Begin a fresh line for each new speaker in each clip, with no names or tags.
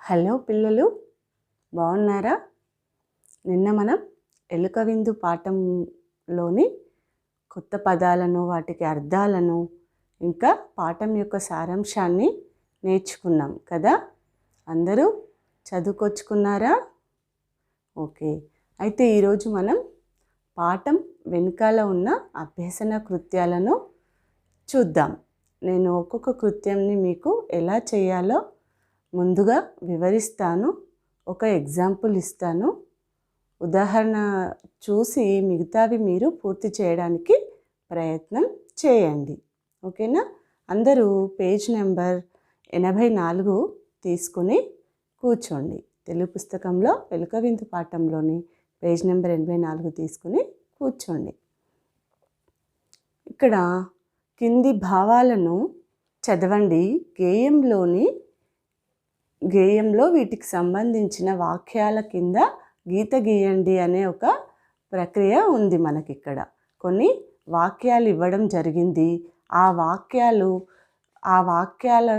Hello పిల్లలు బాగున్నారా? నిన్న మనం ఎలుక విందు పాఠంలోని కొత్త పదాలను వాటికి అర్థాలను ఇంకా పాఠం యొక్క సారాంశాన్ని నేర్చుకున్నాం కదా? అందరూ చదువుకొచ్చుకున్నారా? ఓకే. అయితే ఈరోజు మనం పాఠం వెనుకాల ఉన్న అభ్యసన కృత్యాలను చూద్దాం. నేను ఒక్కొక్క కృత్యంని మీకు ఎలా చేయాలో ముందుగా వివరిస్తాను. ఒక ఎగ్జాంపుల్ ఇస్తాను. ఉదాహరణ చూసి మిగతావి మీరు పూర్తి చేయడానికి ప్రయత్నం చేయండి. ఓకేనా? అందరూ పేజ్ నెంబర్ ఎనభై నాలుగు తీసుకుని కూర్చోండి. తెలుగు పుస్తకంలో వెలుకవిందు విందు పాఠంలోని పేజ్ నెంబర్ ఎనభై నాలుగు తీసుకుని కూర్చోండి. ఇక్కడ కింది భావాలను చదవండి. గేయంలోని గేయంలో వీటికి సంబంధించిన వాక్యాల కింద గీత గీయండి అనే ఒక ప్రక్రియ ఉంది మనకి ఇక్కడ కొన్ని వాక్యాలు ఇవ్వడం జరిగింది. ఆ వాక్యాలు ఆ వాక్యాల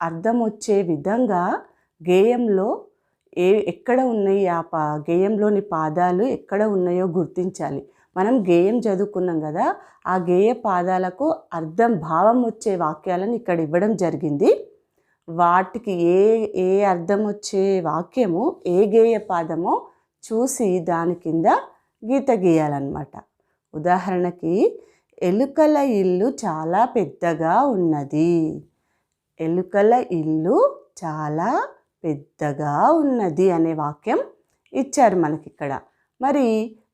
అర్థం వచ్చే విధంగా గేయంలో ఏ ఎక్కడ ఉన్నాయి ఆ పా గేయంలోని పాదాలు ఎక్కడ ఉన్నాయో గుర్తించాలి. మనం గేయం చదువుకున్నాం కదా ఆ గేయ పాదాలకు అర్థం భావం వచ్చే వాక్యాలను ఇక్కడ ఇవ్వడం జరిగింది. వాటికి ఏ ఏ అర్థం వచ్చే వాక్యము ఏ గేయ పాదమో చూసి దాని కింద గీత గీయాలన్నమాట. ఉదాహరణకి ఎలుకల ఇల్లు చాలా పెద్దగా ఉన్నది. ఎలుకల ఇల్లు చాలా పెద్దగా ఉన్నది అనే వాక్యం ఇచ్చారు మనకి ఇక్కడ మరి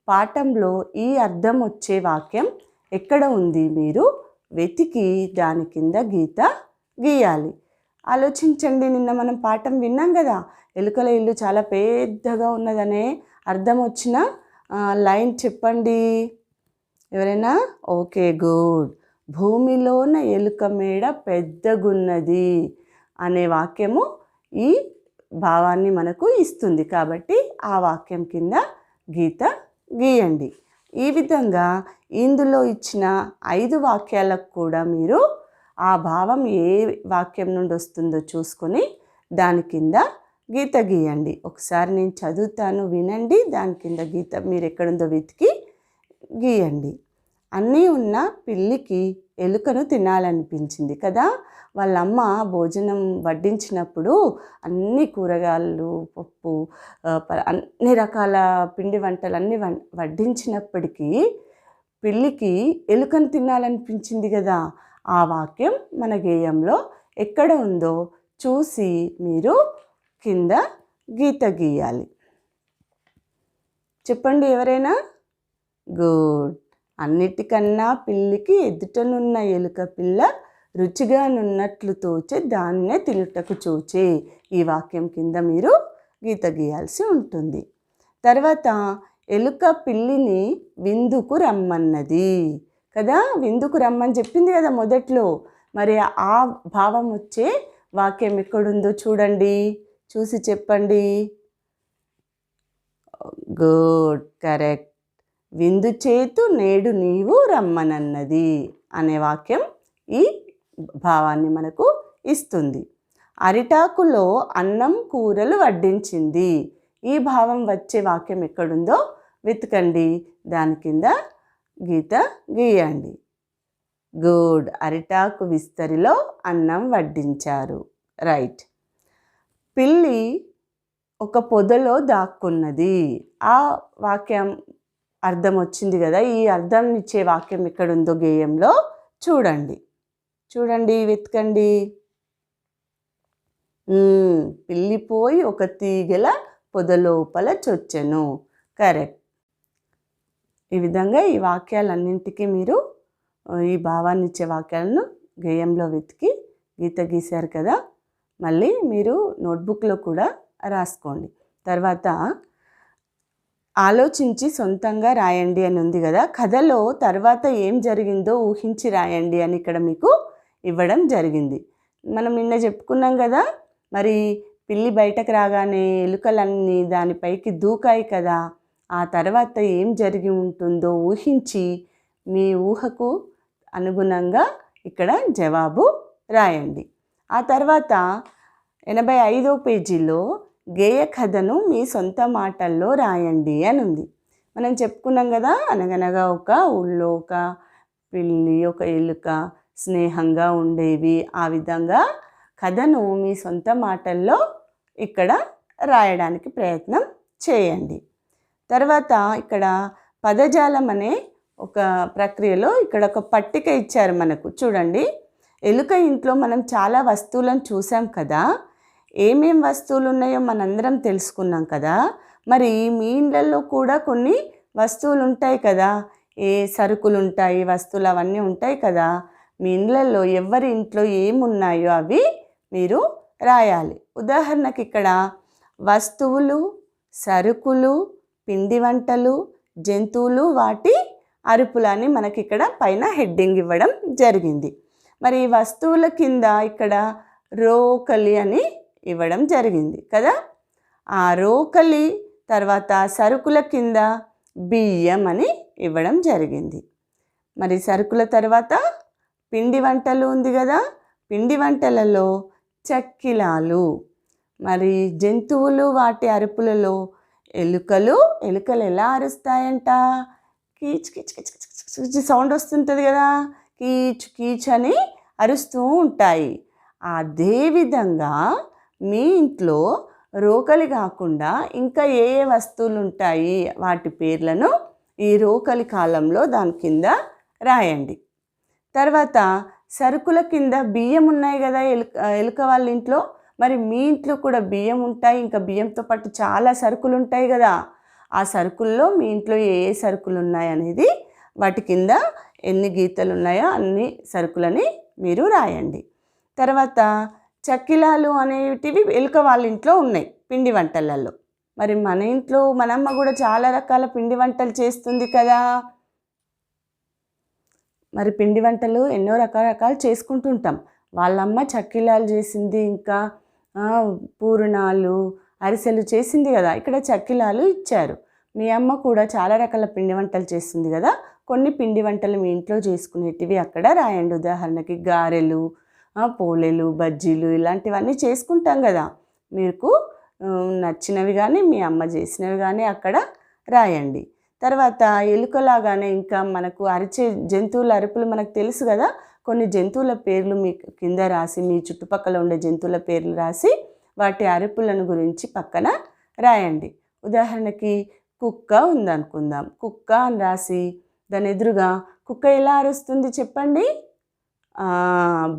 పాఠంలో ఈ అర్థం వచ్చే వాక్యం ఎక్కడ ఉంది? మీరు వెతికి దాని కింద గీత గీయాలి. ఆలోచించండి నిన్న మనం పాఠం విన్నాం కదా ఎలుకల ఇల్లు చాలా పెద్దగా ఉన్నదనే అర్థం వచ్చిన లైన్ చెప్పండి. ఎవరైనా? Okay good. భూమిలోన ఎలుక మేడ పెద్దగున్నది అనే వాక్యము ఈ భావాన్ని మనకు ఇస్తుంది. కాబట్టి ఆ వాక్యం కింద గీత గీయండి. ఈ విధంగా ఇందులో ఇచ్చిన ఐదు వాక్యాలకు కూడా మీరు ఆ భావం ఏ వాక్యం నుండి వస్తుందో చూసుకొని దాని కింద గీత గీయండి. ఒకసారి నేను చదువుతాను వినండి. దాని కింద గీత మీరు ఎక్కడుందో వెతికి గీయండి. అన్నీ ఉన్న పిల్లికి ఎలుకను తినాలనిపించింది కదా. వాళ్ళమ్మ భోజనం వడ్డించినప్పుడు అన్ని కూరగాయలు పప్పు అన్ని రకాల పిండి వంటలు అన్నీ వడ్డించినప్పటికీ పిల్లికి ఎలుకను తినాలనిపించింది కదా. ఆ వాక్యం మన గేయంలో ఎక్కడ ఉందో చూసి మీరు కింద గీత గీయాలి. చెప్పండి ఎవరైనా? గుడ్. అన్నిటికన్నా పిల్లికి ఎదుటనున్న ఎలుక పిల్ల రుచిగా నున్నట్లు తోచే దాన్నే తిలుటకు చూచే ఈ వాక్యం కింద మీరు గీత గీయాల్సి ఉంటుంది. తర్వాత ఎలుక పిల్లిని విందుకు రమ్మన్నది. కదా? విందుకు రమ్మని చెప్పింది కదా మొదట్లో. మరి ఆ భావం వచ్చే వాక్యం ఎక్కడుందో చూడండి. చూసి చెప్పండి. Good correct. విందు చేతు నేడు నీవు రమ్మనన్నది అనే వాక్యం ఈ భావాన్ని మనకు ఇస్తుంది. అరిటాకులో అన్నం కూరలు వడ్డించింది. ఈ భావం వచ్చే వాక్యం ఎక్కడుందో వెతకండి. దాని కింద గీత గీయండి. గుడ్ అరిటాకు విస్తరిలో అన్నం వడ్డించారు. రైట్. పిల్లి ఒక పొదలో దాక్కున్నది. ఆ వాక్యం అర్థం వచ్చింది కదా? ఈ అర్థం ఇచ్చే వాక్యం ఎక్కడుందో గేయంలో చూడండి. చూడండి వెతకండి. పిల్లిపోయి ఒక తీగల పొదలోపల చొచ్చెను. కరెక్ట్. ఈ విధంగా ఈ వాక్యాలన్నింటికీ మీరు ఈ భావాన్ని ఇచ్చే వాక్యాలను గేయంలో వెతికి గీత గీశారు కదా? మళ్ళీ మీరు నోట్బుక్లో కూడా రాసుకోండి. తర్వాత ఆలోచించి సొంతంగా రాయండి అని ఉంది కదా. కథలో తర్వాత ఏం జరిగిందో ఊహించి రాయండి అని ఇక్కడ మీకు ఇవ్వడం జరిగింది. మనం నిన్న చెప్పుకున్నాం కదా మరి పిల్లి బయటకు రాగానే ఎలుకలన్నీ దానిపైకి దూకాయి కదా. ఆ తర్వాత ఏం జరిగి ఉంటుందో ఊహించి మీ ఊహకు అనుగుణంగా ఇక్కడ జవాబు రాయండి. ఆ తర్వాత ఎనభై ఐదో పేజీలో గేయ కథను మీ సొంత మాటల్లో రాయండి అని ఉంది మనం చెప్పుకున్నాం కదా అనగనగా ఒక ఊళ్ళో ఒక పిల్లి ఒక ఎలుక స్నేహంగా ఉండేవి. ఆ విధంగా కథను మీ సొంత మాటల్లో ఇక్కడ రాయడానికి ప్రయత్నం చేయండి. తర్వాత ఇక్కడ పదజాలం అనే ఒక ప్రక్రియలో ఇక్కడ ఒక పట్టిక ఇచ్చారు మనకు. చూడండి ఎలుక ఇంట్లో మనం చాలా వస్తువులను చూసాం కదా ఏమేం వస్తువులు ఉన్నాయో మనందరం తెలుసుకున్నాం కదా. మరి మీ ఇళ్ళల్లో కూడా కొన్ని వస్తువులు ఉంటాయి కదా. ఏ సరుకులు ఉంటాయి వస్తువులు అవన్నీ ఉంటాయి కదా. మీ ఇండ్లలో ఎవరి ఇంట్లో ఏమున్నాయో అవి మీరు రాయాలి. ఉదాహరణకి ఇక్కడ వస్తువులు సరుకులు పిండి వంటలు జంతువులు వాటి అరుపులని మనకి ఇక్కడ పైన హెడ్డింగ్ ఇవ్వడం జరిగింది. మరి ఈ వస్తువుల కింద ఇక్కడ రోకలి అని ఇవ్వడం జరిగింది కదా? ఆ రోకలి తర్వాత సరుకుల కింద బియ్యం అని ఇవ్వడం జరిగింది. మరి సరుకుల తర్వాత పిండి వంటలు ఉంది కదా? పిండి వంటలలో చక్కిలాలు మరి జంతువులు వాటి అరుపులలో ఎలుకలు ఎలుకలు ఎలా అరుస్తాయంట? కీచ్ కీచ్ కీచ్ కీచ్ సౌండ్ వస్తుంటుంది కదా? కీచ్ కీచ్ అని అరుస్తూ ఉంటాయి. అదేవిధంగా మీ ఇంట్లో రోకలి కాకుండా ఇంకా ఏ ఏ వస్తువులు ఉంటాయి వాటి పేర్లను ఈ రోకలి కాలంలో దాని కింద రాయండి. తర్వాత సరుకుల కింద బియ్యం ఉన్నాయి కదా ఎలుక ఎలుక వాళ్ళ ఇంట్లో? మరి మీ ఇంట్లో కూడా బియ్యం ఉంటాయి. ఇంకా బియ్యంతో పాటు చాలా సరుకులు ఉంటాయి కదా. ఆ సరుకుల్లో మీ ఇంట్లో ఏ ఏ సరుకులు ఉన్నాయి అనేది వాటి కింద ఎన్ని గీతలు ఉన్నాయో అన్ని సరుకులని మీరు రాయండి. తర్వాత చక్కిలాలు అనేటివి ఎలుక వాళ్ళ ఇంట్లో ఉన్నాయి పిండి వంటలలో. మరి మన ఇంట్లో మనమ్మ కూడా చాలా రకాల పిండి వంటలు చేస్తుంది కదా. మరి పిండి వంటలు ఎన్నో రకరకాలు చేసుకుంటుంటాం వాళ్ళమ్మ చక్కిలాలు చేసింది ఇంకా పూరణాలు పూర్ణాలు అరిసెలు చేసింది కదా. ఇక్కడ చక్కిలాలు ఇచ్చారు. మీ అమ్మ కూడా చాలా రకాల పిండి వంటలు చేస్తుంది కదా. కొన్ని పిండి వంటలు మీ ఇంట్లో చేసుకునేటివి అక్కడ. రాయండి ఉదాహరణకి గారెలు పోలేలు బజ్జీలు ఇలాంటివన్నీ చేసుకుంటాం కదా. మీకు నచ్చినవి కానీ మీ అమ్మ చేసినవి కానీ అక్కడ రాయండి. తర్వాత ఎలుకలాగానే ఇంకా మనకు అరిచే జంతువుల అరుపులు మనకు తెలుసు కదా. కొన్ని జంతువుల పేర్లు మీ కింద రాసి మీ చుట్టుపక్కల ఉండే జంతువుల పేర్లు రాసి వాటి అరుపులను గురించి పక్కన రాయండి. ఉదాహరణకి కుక్క ఉందనుకుందాం. కుక్క అని రాసి దాని ఎదురుగా కుక్క ఎలా అరుస్తుంది చెప్పండి?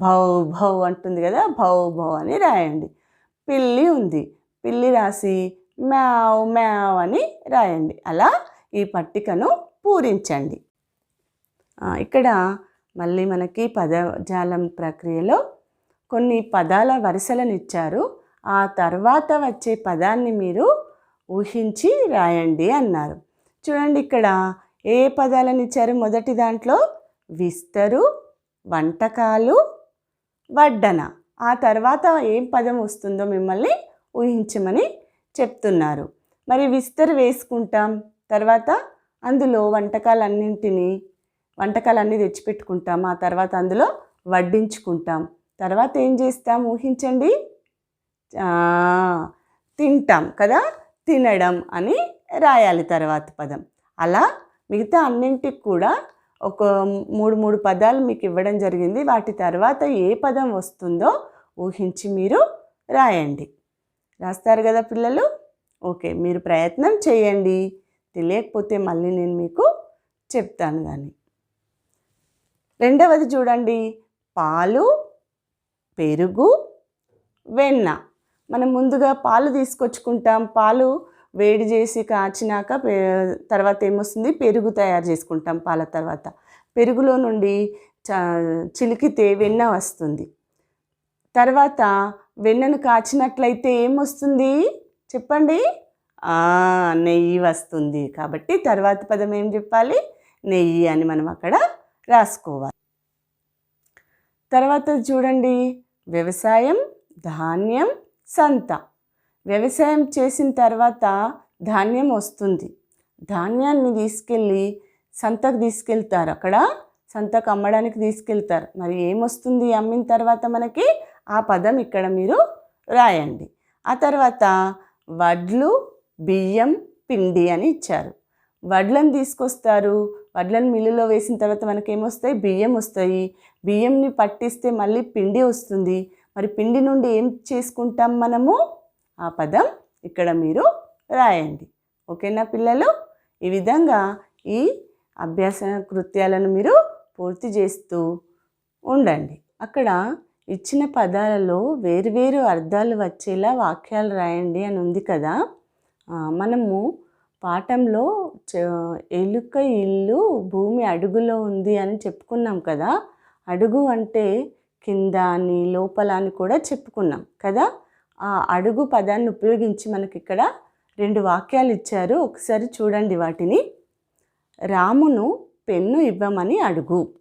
భౌ భౌ అంటుంది కదా భౌ భౌ అని రాయండి. పిల్లి ఉంది. పిల్లి రాసి మ్యావ్ మ్యావ్ అని రాయండి. అలా ఈ పట్టికను పూరించండి. ఇక్కడ మళ్ళీ మనకి పదజాలం ప్రక్రియలో కొన్ని పదాల వరుసలను ఇచ్చారు. ఆ తర్వాత వచ్చే పదాన్ని మీరు ఊహించి రాయండి అన్నారు. చూడండి ఇక్కడ ఏ పదాలను ఇచ్చారు? మొదటి దాంట్లో విస్తరు వంటకాలు వడ్డన. ఆ తర్వాత ఏం పదం వస్తుందో మిమ్మల్ని ఊహించమని చెప్తున్నారు. మరి విస్తరి వేసుకుంటాం. తర్వాత అందులో వంటకాలన్నింటినీ వంటకాలన్నీ తెచ్చిపెట్టుకుంటాం. ఆ తర్వాత అందులో వడ్డించుకుంటాం. తర్వాత ఏం చేస్తాం? ఊహించండి. తింటాం కదా? తినడం అని రాయాలి తర్వాత పదం. అలా మిగతా అన్నింటికి కూడా ఒక మూడు మూడు పదాలు మీకు ఇవ్వడం జరిగింది. వాటి తర్వాత ఏ పదం వస్తుందో ఊహించి మీరు రాయండి. రాస్తారు కదా పిల్లలు? ఓకే మీరు ప్రయత్నం చేయండి. తెలియకపోతే మళ్ళీ నేను మీకు చెప్తాను కానీ రెండవది చూడండి. పాలు పెరుగు వెన్న. మనం ముందుగా పాలు తీసుకొచ్చుకుంటాం. పాలు వేడి చేసి కాచినాక పె- తర్వాత ఏమొస్తుంది? పెరుగు తయారు చేసుకుంటాం పాల తర్వాత. పెరుగులో నుండి చ చిలికితే వెన్న వస్తుంది. తర్వాత వెన్నను కాచినట్లయితే ఏమొస్తుంది? చెప్పండి. నెయ్యి వస్తుంది కాబట్టి తర్వాత పదం ఏం చెప్పాలి? నెయ్యి అని మనం అక్కడ రాసుకోవాలి. తర్వాత చూడండి. వ్యవసాయం ధాన్యం సంత. వ్యవసాయం చేసిన తర్వాత ధాన్యం వస్తుంది. ధాన్యాన్ని తీసుకెళ్ళి సంతకు తీసుకెళ్తారు. అక్కడ సంతకు అమ్మడానికి తీసుకెళ్తారు. మరి ఏమొస్తుంది? అమ్మిన తర్వాత మనకి ఆ పదం ఇక్కడ మీరు రాయండి. ఆ తర్వాత వడ్లు బియ్యం పిండి అని ఇచ్చారు. వడ్లను తీసుకొస్తారు. వడ్లను మిల్లులో వేసిన తర్వాత మనకి ఏమొస్తాయి బియ్యం వస్తాయి. బియ్యంని పట్టిస్తే మళ్ళీ పిండి వస్తుంది. మరి పిండి నుండి ఏం చేసుకుంటాం మనము? ఆ పదం ఇక్కడ మీరు రాయండి. ఓకేనా పిల్లలు? ఈ విధంగా ఈ అభ్యాస కృత్యాలను మీరు పూర్తి చేస్తూ ఉండండి. అక్కడ ఇచ్చిన పదాలలో వేరువేరు అర్థాలు వచ్చేలా వాక్యాలు రాయండి అని ఉంది కదా. మనము పాఠంలో చ- ఎలుక ఇల్లు భూమి అడుగులో ఉంది అని చెప్పుకున్నాం కదా. అడుగు అంటే కింద అని లోపల అని కూడా చెప్పుకున్నాం కదా. ఆ అడుగు పదాన్ని ఉపయోగించి మనకి ఇక్కడ రెండు వాక్యాలు ఇచ్చారు. ఒకసారి చూడండి వాటిని. రామును పెన్ను ఇవ్వమని అడుగు.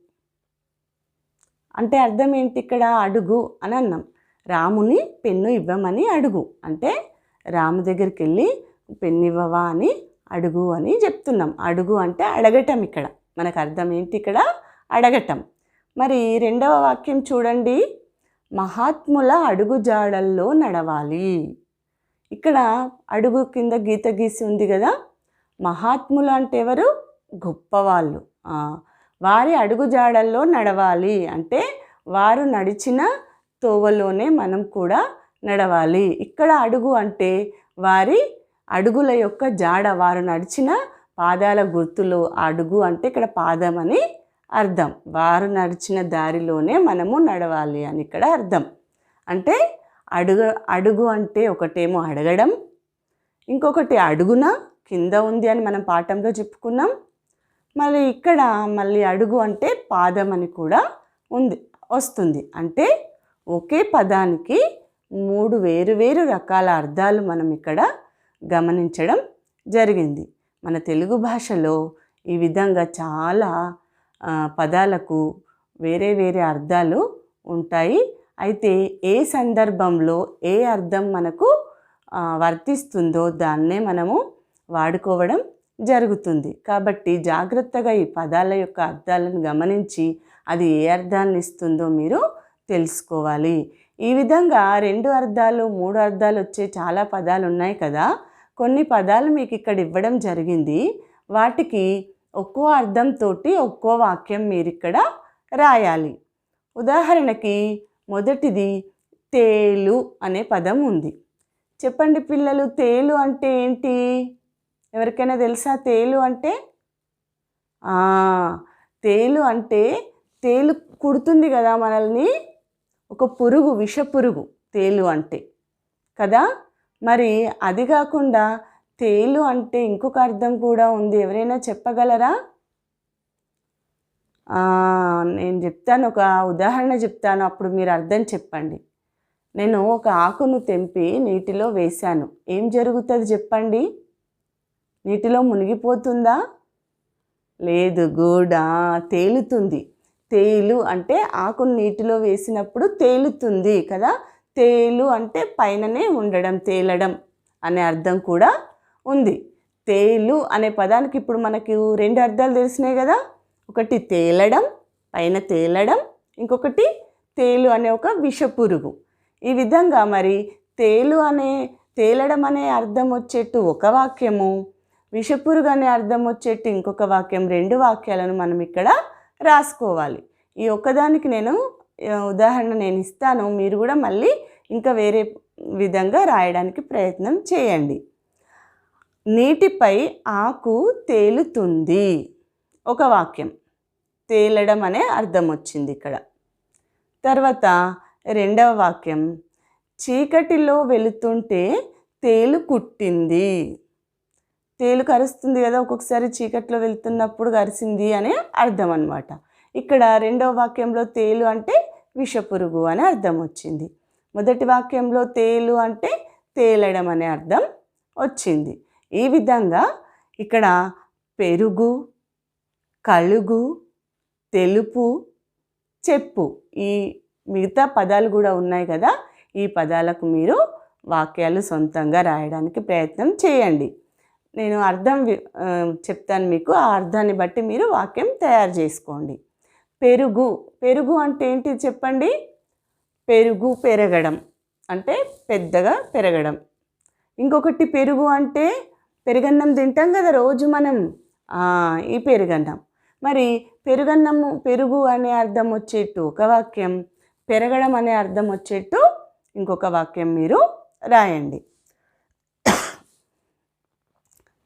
అంటే అర్థం ఏంటి ఇక్కడ? అడుగు అని అన్నాం. రాముని పెన్ను ఇవ్వమని అడుగు. అంటే రాము దగ్గరికి వెళ్ళి పెన్ను ఇవ్వవా అని అడుగు అని చెప్తున్నాం. అడుగు అంటే అడగటం ఇక్కడ. మనకు అర్థం ఏంటి ఇక్కడ? అడగటం. మరి రెండవ వాక్యం చూడండి. మహాత్ముల అడుగు జాడల్లో నడవాలి. ఇక్కడ అడుగు కింద గీత గీసి ఉంది కదా? మహాత్ములు అంటే ఎవరు? గొప్పవాళ్ళు. వారి అడుగు జాడల్లో నడవాలి అంటే వారు నడిచిన తోవలోనే మనం కూడా నడవాలి. ఇక్కడ అడుగు అంటే వారి అడుగుల యొక్క జాడ వారు నడిచిన పాదాల గుర్తులు. అడుగు అంటే ఇక్కడ పాదం అని అర్థం. వారు నడిచిన దారిలోనే మనము నడవాలి అని ఇక్కడ అర్థం. అంటే అడుగు అడుగు అంటే ఒకటేమో అడగడం ఇంకొకటి అడుగున కింద ఉంది అని మనం పాఠంలో చెప్పుకున్నాం. మళ్ళీ ఇక్కడ మళ్ళీ అడుగు అంటే పాదం అని కూడా ఉంది వస్తుంది. అంటే ఒకే పదానికి మూడు వేరు వేరు రకాల అర్థాలు మనం ఇక్కడ గమనించడం జరిగింది. మన తెలుగు భాషలో ఈ విధంగా చాలా పదాలకు వేరే వేరే అర్థాలు ఉంటాయి. అయితే ఏ సందర్భంలో ఏ అర్థం మనకు వర్తిస్తుందో దాన్నే మనము వాడుకోవడం జరుగుతుంది. కాబట్టి జాగ్రత్తగా ఈ పదాల యొక్క అర్థాలను గమనించి అది ఏ అర్థాన్ని ఇస్తుందో మీరు తెలుసుకోవాలి. ఈ విధంగా రెండు అర్థాలు మూడు అర్థాలు వచ్చే చాలా పదాలు ఉన్నాయి కదా. కొన్ని పదాలు మీకు ఇక్కడ ఇవ్వడం జరిగింది. వాటికి ఒక్కో అర్థంతో ఒక్కో వాక్యం మీరు ఇక్కడ రాయాలి. ఉదాహరణకి మొదటిది తేలు అనే పదం ఉంది. చెప్పండి పిల్లలు తేలు అంటే ఏంటి? ఎవరికైనా తెలుసా తేలు అంటే? తేలు అంటే తేలు కుడుతుంది కదా మనల్ని? ఒక పురుగు విష పురుగు తేలు అంటే. కదా? మరి అది కాకుండా తేలు అంటే ఇంకొక అర్థం కూడా ఉంది. ఎవరైనా చెప్పగలరా? నేను చెప్తాను. ఒక ఉదాహరణ చెప్తాను. అప్పుడు మీరు అర్థం చెప్పండి. నేను ఒక ఆకును తెంపి నీటిలో వేశాను. ఏం జరుగుతుంది చెప్పండి? నీటిలో మునిగిపోతుందా? లేదు గుడ్ తేలుతుంది. తేలు అంటే ఆకును నీటిలో వేసినప్పుడు తేలుతుంది కదా? తేలు అంటే పైననే ఉండడం తేలడం అనే అర్థం కూడా ఉంది. తేలు అనే పదానికి ఇప్పుడు మనకి రెండు అర్థాలు తెలిసినాయి కదా. ఒకటి తేలడం పైన తేలడం ఇంకొకటి తేలు అనే ఒక విషపురుగు. ఈ విధంగా మరి తేలు అనే తేలడం అనే అర్థం వచ్చేట్టు ఒక వాక్యము విషపురుగు అనే అర్థం వచ్చేట్టు ఇంకొక వాక్యం రెండు వాక్యాలను మనం ఇక్కడ రాసుకోవాలి. ఈ ఒక్కదానికి నేను ఉదాహరణ నేను ఇస్తాను. మీరు కూడా మళ్ళీ ఇంకా వేరే విధంగా రాయడానికి ప్రయత్నం చేయండి. నీటిపై ఆకు తేలుతుంది. ఒక వాక్యం. తేలడం అనే అర్థం వచ్చింది ఇక్కడ. తర్వాత రెండవ వాక్యం. చీకటిలో వెళుతుంటే తేలు కుట్టింది. తేలు కరుస్తుంది కదా ఒక్కొక్కసారి చీకట్లో వెళ్తున్నప్పుడు కరిసింది అనే అర్థం అన్నమాట. ఇక్కడ రెండవ వాక్యంలో తేలు అంటే విషపురుగు అనే అర్థం వచ్చింది. మొదటి వాక్యంలో తేలు అంటే తేలడం అనే అర్థం వచ్చింది. ఈ విధంగా ఇక్కడ పెరుగు కలుగు తెలుపు చెప్పు ఈ మిగతా పదాలు కూడా ఉన్నాయి కదా ఈ పదాలకు మీరు వాక్యాలు సొంతంగా రాయడానికి ప్రయత్నం చేయండి. నేను అర్థం చెప్తాను మీకు ఆ అర్థాన్ని బట్టి మీరు వాక్యం తయారు చేసుకోండి. పెరుగు పెరుగు అంటే ఏంటి చెప్పండి? పెరుగు పెరగడం అంటే పెద్దగా పెరగడం. ఇంకొకటి పెరుగు అంటే పెరుగన్నం తింటాం కదా రోజు మనం. ఈ పెరుగన్నం. మరి పెరుగన్నము పెరుగు అనే అర్థం వచ్చేట్టు ఒక వాక్యం పెరగడం అనే అర్థం వచ్చేట్టు ఇంకొక వాక్యం మీరు రాయండి.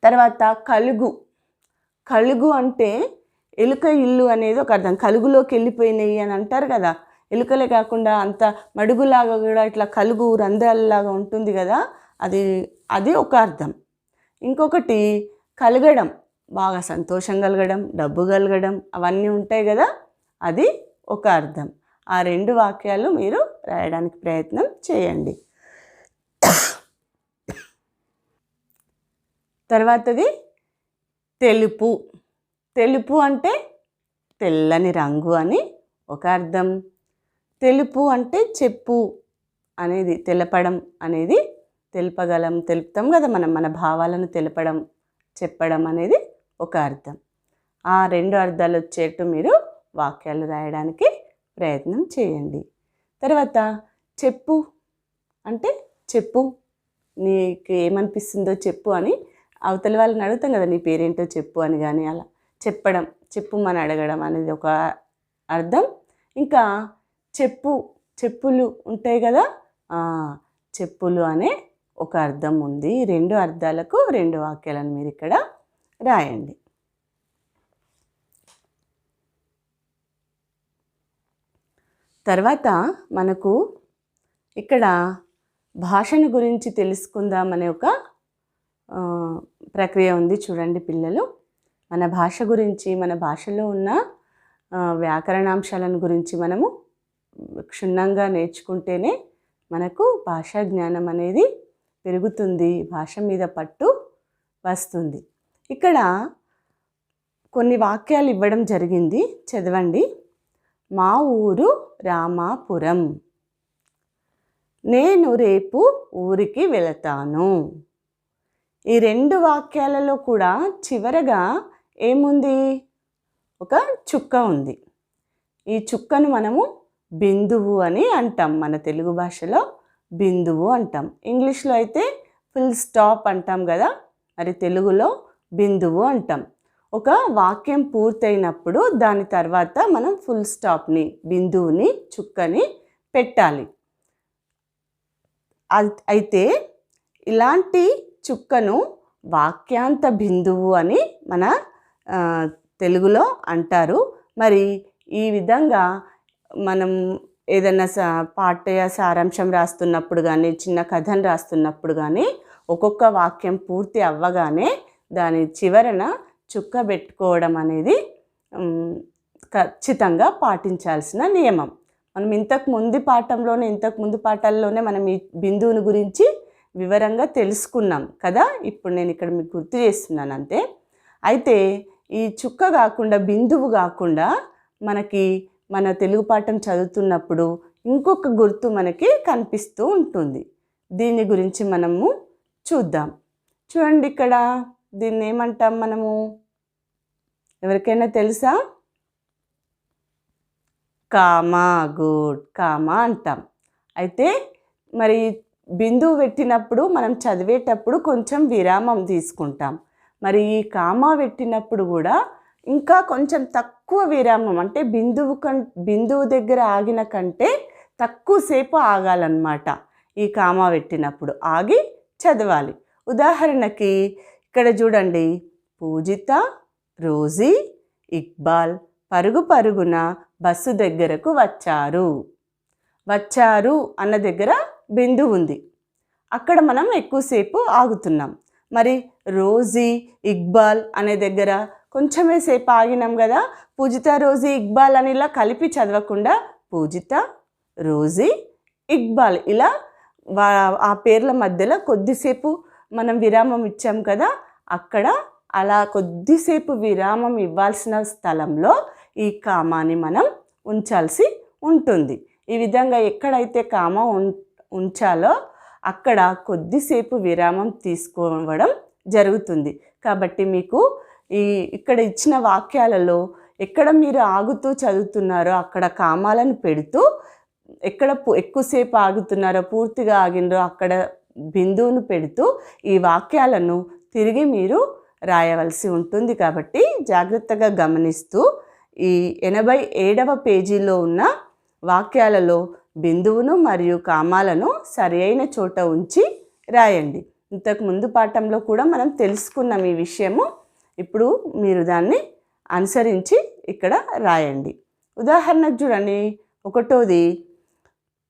తర్వాత కలుగు. కలుగు అంటే ఎలుక ఇల్లు అనేది ఒక అర్థం. కలుగులోకి వెళ్ళిపోయినాయి అని అంటారు కదా. ఎలుకలే కాకుండా అంత మడుగులాగా కూడా ఇట్లా కలుగు రంధ్రాలలాగా ఉంటుంది కదా. అది అది ఒక అర్థం. ఇంకొకటి కలగడం. బాగా సంతోషం కలగడం డబ్బు కలగడం అవన్నీ ఉంటాయి కదా? అది ఒక అర్థం. ఆ రెండు వాక్యాలు మీరు రాయడానికి ప్రయత్నం చేయండి. తర్వాతది తెలుపు. తెలుపు అంటే తెల్లని రంగు అని ఒక అర్థం. తెలుపు అంటే చెప్పు అనేది తెలపడం అనేది తెలుపగలం తెలుపుతాం కదా మనం మన భావాలను తెలపడం చెప్పడం అనేది ఒక అర్థం. ఆ రెండు అర్థాలు వచ్చేట్టు మీరు వాక్యాలు రాయడానికి ప్రయత్నం చేయండి. తర్వాత చెప్పు అంటే చెప్పు నీకు ఏమనిపిస్తుందో చెప్పు అని అవతల వాళ్ళని అడుగుతాం కదా నీ పేరేంటో చెప్పు అని కానీ అలా. చెప్పడం చెప్పు మన అడగడం అనేది ఒక అర్థం. ఇంకా చెప్పు చెప్పులు ఉంటాయి కదా చెప్పులు అనే ఒక అర్థం ఉంది. రెండు అర్థాలకు రెండు వాక్యాలను మీరు ఇక్కడ రాయండి. తర్వాత మనకు ఇక్కడ భాషను గురించి తెలుసుకుందాం అనే ఒక ప్రక్రియ ఉంది చూడండి పిల్లలు. మన భాష గురించి మన భాషలో ఉన్న వ్యాకరణాంశాలను గురించి మనము క్షుణ్ణంగా నేర్చుకుంటేనే మనకు భాషా జ్ఞానం అనేది పెరుగుతుంది భాష మీద పట్టు వస్తుంది. ఇక్కడ కొన్ని వాక్యాలు ఇవ్వడం జరిగింది. చదవండి. మా ఊరు రామాపురం. నేను రేపు ఊరికి వెళతాను. ఈ రెండు వాక్యాలలో కూడా చివరగా ఏముంది? ఒక చుక్క ఉంది. ఈ చుక్కను మనము బిందువు అని అంటాం మన తెలుగు భాషలో. బిందువు అంటాం. ఇంగ్లీష్లో అయితే ఫుల్ స్టాప్ అంటాం కదా మరి తెలుగులో బిందువు అంటాం. ఒక వాక్యం పూర్తయినప్పుడు దాని తర్వాత మనం ఫుల్ స్టాప్ని బిందువుని చుక్కని పెట్టాలి. అయితే ఇలాంటి చుక్కను వాక్యాంత బిందువు అని మన తెలుగులో అంటారు. మరి ఈ విధంగా మనం ఏదైనా సా పాఠ్య సారాంశం రాస్తున్నప్పుడు కానీ చిన్న కథను రాస్తున్నప్పుడు కానీ ఒక్కొక్క వాక్యం పూర్తి అవ్వగానే దాని చివరన చుక్క పెట్టుకోవడం అనేది ఖచ్చితంగా పాటించాల్సిన నియమం. మనం ఇంతకు ముందు పాఠంలోనే ఇంతకు ముందు పాఠాల్లోనే మనం ఈ బిందువుని గురించి వివరంగా తెలుసుకున్నాం కదా? ఇప్పుడు నేను ఇక్కడ మీకు గుర్తు చేస్తున్నాను అంతే. అయితే ఈ చుక్క కాకుండా బిందువు కాకుండా మనకి మన తెలుగు పాఠం చదువుతున్నప్పుడు ఇంకొక గుర్తు మనకి కనిపిస్తూ ఉంటుంది. దీని గురించి మనము చూద్దాం. చూడండి ఇక్కడ దీన్ని ఏమంటాం మనము? ఎవరికైనా తెలుసా? కామా గుడ్ కామా అంటాం. అయితే మరి బిందువు పెట్టినప్పుడు మనం చదివేటప్పుడు కొంచెం విరామం తీసుకుంటాం. మరి ఈ కామా పెట్టినప్పుడు కూడా ఇంకా కొంచెం తక్కువ విరామం అంటే బిందువు కం బిందువు దగ్గర ఆగిన కంటే తక్కువసేపు ఆగాలన్నమాట ఈ కామా పెట్టినప్పుడు. ఆగి చదవాలి. ఉదాహరణకి ఇక్కడ చూడండి. పూజిత రోజీ ఇక్బాల్ పరుగు పరుగున బస్సు దగ్గరకు వచ్చారు. వచ్చారు అన్న దగ్గర బిందువు ఉంది. అక్కడ మనం ఎక్కువసేపు ఆగుతున్నాం. మరి రోజీ ఇక్బాల్ అనే దగ్గర కొంచెమే సేపు ఆగినాం కదా. పూజిత రోజీ ఇక్బాల్ అని ఇలా కలిపి చదవకుండా పూజిత రోజీ ఇక్బాల్ ఇలా ఆ పేర్ల మధ్యలో కొద్దిసేపు మనం విరామం ఇచ్చాం కదా. అక్కడ అలా కొద్దిసేపు విరామం ఇవ్వాల్సిన స్థలంలో ఈ కామాని మనం ఉంచాల్సి ఉంటుంది. ఈ విధంగా ఎక్కడైతే కామ ఉం- ఉంచాలో అక్కడ కొద్దిసేపు విరామం తీసుకోవడం జరుగుతుంది. కాబట్టి మీకు ఈ ఇక్కడ ఇచ్చిన వాక్యాలలో ఎక్కడ మీరు ఆగుతూ చదువుతున్నారో అక్కడ కామాలను పెడుతూ ఎక్కడ ఎక్కువసేపు ఆగుతున్నారో పూర్తిగా ఆగినరో అక్కడ బిందువును పెడుతూ ఈ వాక్యాలను తిరిగి మీరు రాయవలసి ఉంటుంది కాబట్టి జాగ్రత్తగా గమనిస్తూ ఈ ఎనభై ఏడవ పేజీలో ఉన్న వాక్యాలలో బిందువును మరియు కామాలను సరి అయిన చోట ఉంచి రాయండి. ఇంతకు ముందు పాఠంలో కూడా మనం తెలుసుకున్నాం ఈ విషయము. ఇప్పుడు మీరు దాన్ని అనుసరించి ఇక్కడ రాయండి. ఉదాహరణకు చూడండి. ఒకటోది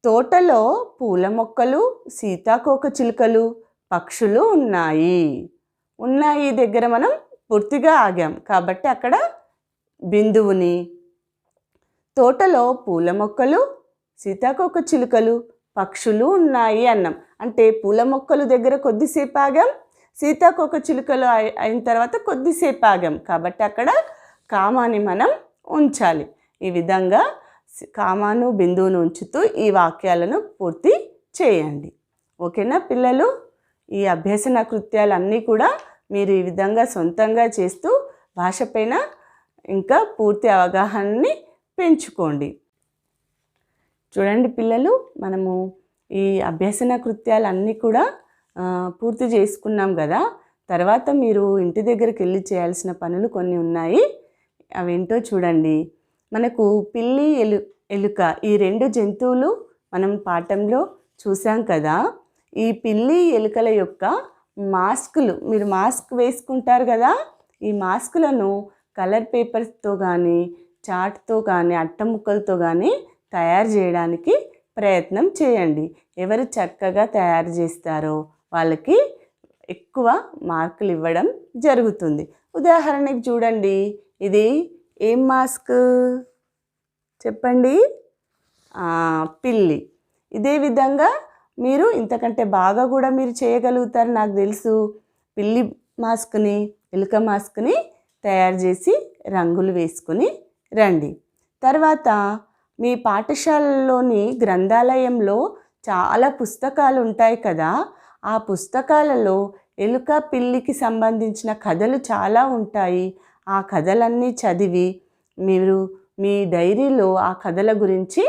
తోటలో పూల మొక్కలు సీతాకోక చిలుకలు పక్షులు ఉన్నాయి. ఉన్నాయి దగ్గర మనం పూర్తిగా ఆగాం. కాబట్టి అక్కడ బిందువుని తోటలో పూల మొక్కలు సీతాకోక చిలుకలు పక్షులు ఉన్నాయి అన్నాం. అంటే పూల మొక్కలు దగ్గర కొద్దిసేపు ఆగాం. సీతాకోక చిలుకలు అయి- అయిన తర్వాత కొద్దిసేపు ఆగాం. కాబట్టి అక్కడ కామాని మనం ఉంచాలి. ఈ విధంగా కామాను బిందువును ఉంచుతూ ఈ వాక్యాలను పూర్తి చేయండి. ఓకేనా పిల్లలు? ఈ అభ్యసన కృత్యాలన్నీ కూడా మీరు ఈ విధంగా సొంతంగా చేస్తూ భాషపైన ఇంకా పూర్తి అవగాహనని పెంచుకోండి. చూడండి పిల్లలు మనము ఈ అభ్యసన కృత్యాలన్నీ కూడా పూర్తి చేసుకున్నాం కదా. తర్వాత మీరు ఇంటి దగ్గరికి వెళ్ళి చేయాల్సిన పనులు కొన్ని ఉన్నాయి. అవేంటో చూడండి. మనకు పిల్లి ఎలు ఎలుక ఈ రెండు జంతువులు మనం పాఠంలో చూసాం కదా. ఈ పిల్లి ఎలుకల యొక్క మాస్కులు మీరు మాస్క్ వేసుకుంటారు కదా. ఈ మాస్కులను కలర్ పేపర్స్తో కానీ చాట్తో కానీ అట్టముక్కలతో కానీ తయారు చేయడానికి ప్రయత్నం చేయండి. ఎవరు చక్కగా తయారు చేస్తారో వాళ్ళకి ఎక్కువ మార్కులు ఇవ్వడం జరుగుతుంది. ఉదాహరణకి చూడండి ఇది ఏం మాస్క్? చెప్పండి. పిల్లి. ఇదే విధంగా మీరు ఇంతకంటే బాగా కూడా మీరు చేయగలుగుతారు నాకు తెలుసు. పిల్లి మాస్క్ని ఎలుక మాస్క్ని తయారు చేసి రంగులు వేసుకుని రండి. తర్వాత మీ పాఠశాలలోని గ్రంథాలయంలో చాలా పుస్తకాలు ఉంటాయి కదా ఆ పుస్తకాలలో ఎలుక పిల్లికి సంబంధించిన కథలు చాలా ఉంటాయి. ఆ కథలన్నీ చదివి మీరు మీ డైరీలో ఆ కథల గురించి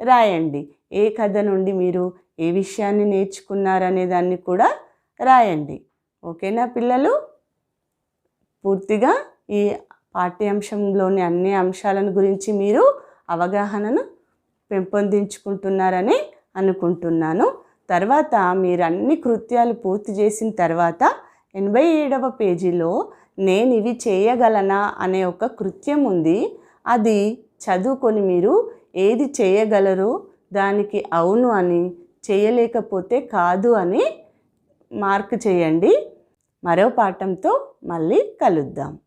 రాయండి. ఏ కథ నుండి మీరు ఏ విషయాన్ని నేర్చుకున్నారనే దాన్ని కూడా రాయండి. ఓకేనా పిల్లలు? పూర్తిగా ఈ పాఠ్యాంశంలోని అన్ని అంశాలను గురించి మీరు అవగాహనను పెంపొందించుకుంటున్నారని అనుకుంటున్నాను. తర్వాత మీరు అన్ని కృత్యాలు పూర్తి చేసిన తర్వాత ఎనభై ఏడవ పేజీలో నేను ఇవి చేయగలనా అనే ఒక కృత్యం ఉంది. అది చదువుకొని మీరు ఏది చేయగలరో? దానికి అవును అని చేయలేకపోతే కాదు అని మార్క్ చేయండి. మరో పాఠంతో మళ్ళీ కలుద్దాం.